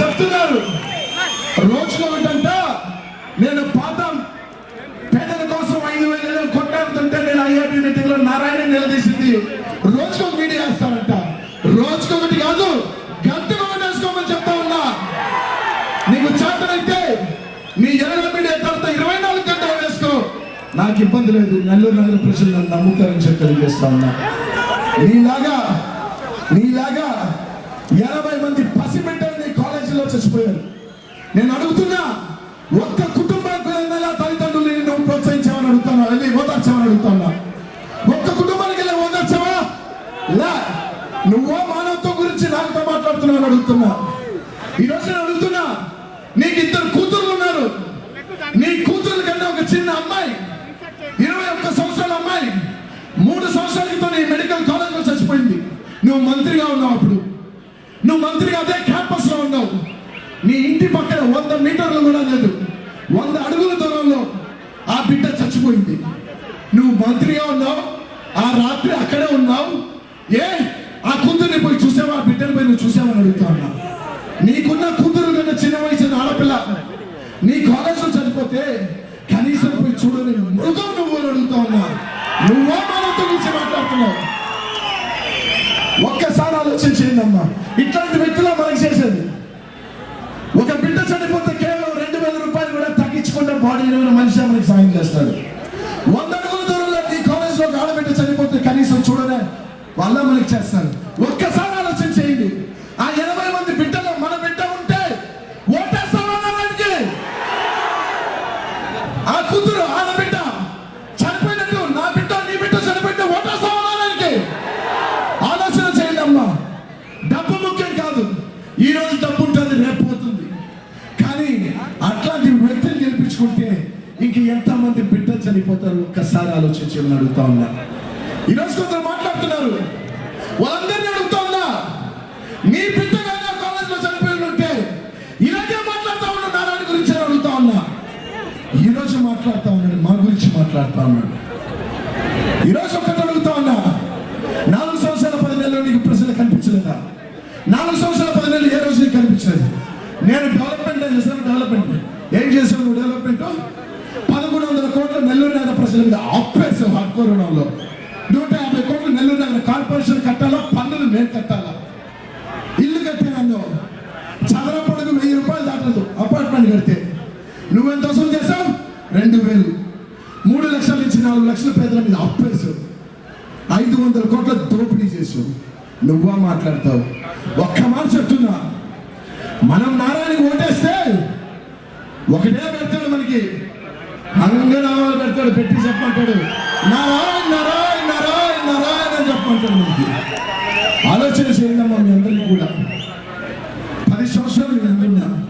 చెప్తున్నారు. రోజుకొకటంట నేను పాతం పేదల కోసం ఐదు వేలు కొట్టాడుతుంటే నేను ఐఐటి మీటింగ్లో నారాయణ నిలదీసింది. రోజుకొక వీడియో వేస్తానంట రోజుకొకటి కాదు గంటకొకటి వేసుకోమని చెప్తా ఉన్నా. నీకు చేతనైతే నీ ఎన్నో మీడియా తర్వాత ఇరవై నాలుగు గంటలు వేసుకో. నాకు ఇబ్బంది లేదు. నెల్లూరు నగర ప్రజలు నన్ను నమ్ముతారని చెప్పి తెలియజేస్తా ఉన్నా. నీలాగా నీలాగా ఎనభై పిల్లలు చచ్చిపోయారు. నేను అడుగుతున్నా ఒక్క కుటుంబానికి తల్లిదండ్రులు నిన్ను ప్రోత్సహించామని అడుగుతాను వెళ్ళి ఓదార్చామని అడుగుతున్నా. ఒక్క కుటుంబానికి వెళ్ళి ఓదార్చావా లే నువ్వో మానవత్వం గురించి నాతో మాట్లాడుతున్నావు అడుగుతున్నా. ఈరోజు నేను అడుగుతున్నా నీకు ఇద్దరు కూతుర్లు ఉన్నారు. నీ కూతురు కన్నా ఒక చిన్న అమ్మాయి ఇరవై ఒక్క సంవత్సరాల అమ్మాయి మూడు సంవత్సరాల క్రితం నీ మెడికల్ కాలేజ్లో చచ్చిపోయింది. నువ్వు మంత్రిగా ఉన్నావు అప్పుడు. నువ్వు మంత్రిగా అదే క్యాంపస్లో ఉన్నావు. నీ ఇంటి పక్కన వంద మీటర్లు కూడా లేదు. వంద అడుగుల దూరంలో ఆ బిడ్డ చచ్చిపోయింది. నువ్వు మంత్రిగా ఉన్నావు. ఆ రాత్రి అక్కడే ఉన్నావు. ఏ ఆ కూతుర్ని పోయి చూసావా? ఆ బిడ్డని పోయి నువ్వు చూసావని అడుగుతా ఉన్నా. నీకున్న కూతురు కన్నా చిన్న వయసు ఆడపిల్ల. నీ కాలేజ్లో చనిపోతే కనీసం పోయి చూడని మృగం నువ్వు అని అడుగుతా ఉన్నా. నువ్వే మనతో గురించి మాట్లాడుతున్నావు. ఒక్కసారి ఆలోచన చేయండి అమ్మా. ఇట్లాంటి వ్యక్తులు మనకి చేసేది. ఒక బిడ్డ చనిపోతే కేవలం రెండు వేల రూపాయలు కూడా తగ్గించుకుంటే బాడీ ఇరవై మనిషి మనకి సాయం చేస్తాడు. వంద అడుగుల దూరంలో నీ కాలేజ్లో ఆడబిడ్డ చనిపోతే కనీసం చూడనే వాళ్ళ మనకి చేస్తారు. ఒక్కసారి ఆలోచన చేయండి. ఆ ఇరవై మంది బిడ్డలో మన బిడ్డ ఉంటే ఓటేస్తామా ఆ కూతురు ఆడబిడ్డ చనిపోయినట్టు నా బిడ్డ నీ బిడ్డ చనిపోయితే ఓటేస్తామా ఆలోచన చేయండి అమ్మా. డబ్బు ముఖ్యం కాదు. ఈ ఆలోచించమని అడుగుతా ఉన్నా? ఈరోజు కొందరు మాట్లాడుతున్నారు. వాళ్ళందరినీ అడుగుతా ఉన్నా. మీ బిడ్డ కాలేజీలో చనిపోయిన చనిపోయి ఉంటే ఇలాగే మాట్లాడుతా ఉన్నా నారాయణ గురించి అడుగుతా ఉన్నా. ఈరోజు మాట్లాడుతా ఉన్నాడు. మా గురించి మాట్లాడుతా ఉన్నాడు. ఈరోజు ఒకటి అడుగుతా ఉన్నా. నాలుగు సంవత్సరాల పది నెలలు నీకు ప్రజలు కనిపించలేదా? నాలుగు సంవత్సరాల పది నెలలు ఏ రోజు నీకు కనిపించలేదు? నేను డెవలప్మెంట్ చేశాను డెవలప్మెంట్ ఏం చేశాను డెవలప్మెంట్ కోట్లు నెల్లూరు నగర ప్రజల మీద అప్పేసావు హక్కు రుణంలో నూట యాభై కోట్లు నెల్లూరు నగర కార్పొరేషన్ కట్టాలా? పన్నులు మేము కట్టాలా? ఇల్లు కట్టినాను చదరపడకు వెయ్యి రూపాయలు దాటదు. అపార్ట్మెంట్ కడితే. నువ్వెంత వసూలు చేసావు రెండు వేలు. మూడు లక్షల నుంచి నాలుగు లక్షల పేదల మీద అప్పేసావు ఐదు వందల కోట్ల దోపిడీ చేసావు నువ్వా మాట్లాడతావు? ఒక్క మాట చెప్తున్నా. మనం నారాయణకి ఓటేస్తే ఒకటే పెడతాడు మనకి అంగనామాలు పెడతాడు పెట్టి చెప్పంటాడు నారాయణ నారాయణ నారాయణ నారాయణ అని చెప్పంటాడు మనకి. ఆలోచన చేయండమ్మా మీ అందరికీ కూడా. పది సంవత్సరాలు నేను విన్నా.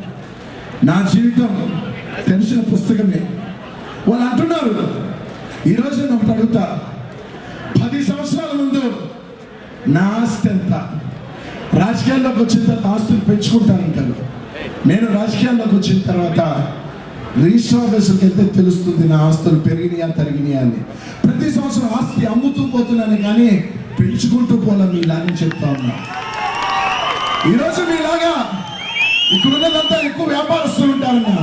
నా జీవితం తెలిసిన పుస్తకమే. వాళ్ళు అంటున్నారు ఈరోజు నేను ఒకటి అడుగుతా. పది సంవత్సరాల ముందు నా ఆస్తి ఎంత? రాజకీయాల్లోకి వచ్చిన తర్వాత ఆస్తులు పెంచుకుంటానంటారు. నేను రాజకీయాల్లోకి వచ్చిన తర్వాత రిజిస్టర్ ఆఫీసుకి వెళ్తే తెలుస్తుంది నా ఆస్తులు పెరిగినాయా తరిగినాయా అని. ప్రతి సంవత్సరం ఆస్తి అమ్ముతూ పోతున్నాను కానీ పెంచుకుంటూ పోలే మీలాగని చెప్తా ఉన్నా. ఈరోజు మీలాగా ఇక్కడున్నదంతా ఎక్కువ వ్యాపారస్తులు ఉంటారన్నా.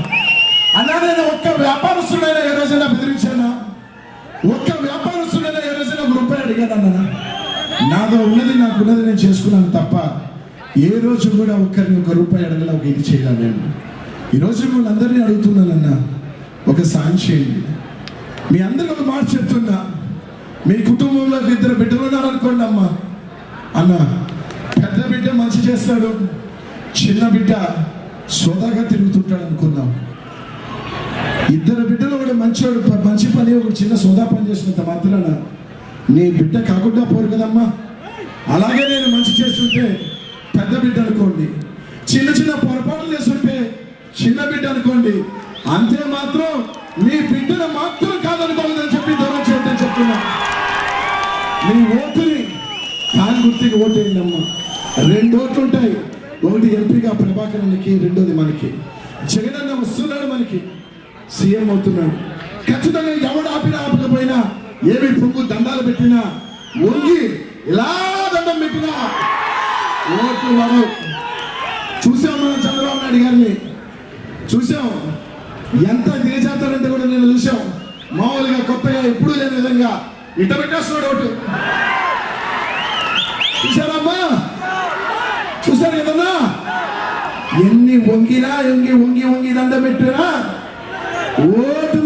అన్నా నేను ఒక్క వ్యాపారస్తుడైనా ఏ రోజైనా బెదిరించానా? ఒక్క వ్యాపారస్తుడైనా ఏ రోజైనా ఒక రూపాయి అడిగానన్నా నాదో ఉన్నది నాకు ఉన్నది నేను చేసుకున్నాను తప్ప ఏ రోజు కూడా ఒక్కరిని ఒక రూపాయి అడగలే ఒక ఇది చేయాలి నేను. ఈరోజు మిమ్మల్ని అందరినీ అడుగుతున్నానన్నా ఒక సాంక్షి మీ అందరిలో ఒక మాట చెప్తున్నా. మీ కుటుంబంలో ఇద్దరు బిడ్డలు ఉన్నారనుకోండి అమ్మా. అన్న పెద్ద బిడ్డ మంచి చేస్తాడు. చిన్న బిడ్డ సోదాగా తిరుగుతుంటాడు అనుకుందాం. ఇద్దరు బిడ్డలు ఒకటి మంచివాడు మంచి పని ఒకటి చిన్న సోదా పని చేసినంత మాత్రాన నీ బిడ్డ కాకుండా పోరు కదమ్మా. అలాగే నేను మంచి చేస్తుంటే పెద్ద బిడ్డ అనుకోండి. చిన్న చిన్న చిన్న అనుకోండి. అంతే మాత్రం మీ బిడ్డను మాత్రం కాదనుకోవాలని చెప్పి దూరం చేయొద్దని చెప్తున్నా. మీ ఓటుని కాని గుర్తికి ఓటేయండి అమ్మా. రెండు ఓట్లు ఉంటాయి. ఒకటి ఎంపీగా ప్రభాకరానికి రెండోది మనకి. జగన్ అన్న వస్తున్నాడు మనకి. సీఎం అవుతున్నాడు. ఖచ్చితంగా ఎవడు ఆపినా ఆపకపోయినా ఏమి పొంగు దండాలు పెట్టినా ఒంగి ఇలా దండం పెట్టినా ఓట్లు వాడు చూసాం మనం చంద్రబాబు నాయుడు గారిని? చూసాం ఎంత దిగజాతారంటే కూడా నేను చూసాం మామూలుగా కొత్తగా ఎప్పుడూ లేని విధంగా ఇట పెట్టేస్తున్నాడు ఒకటి చూసారమ్మా చూసారు కదన్నా ఎన్ని వంగినా వంగి వంగి వంగి దండ పెట్టినా ఓటు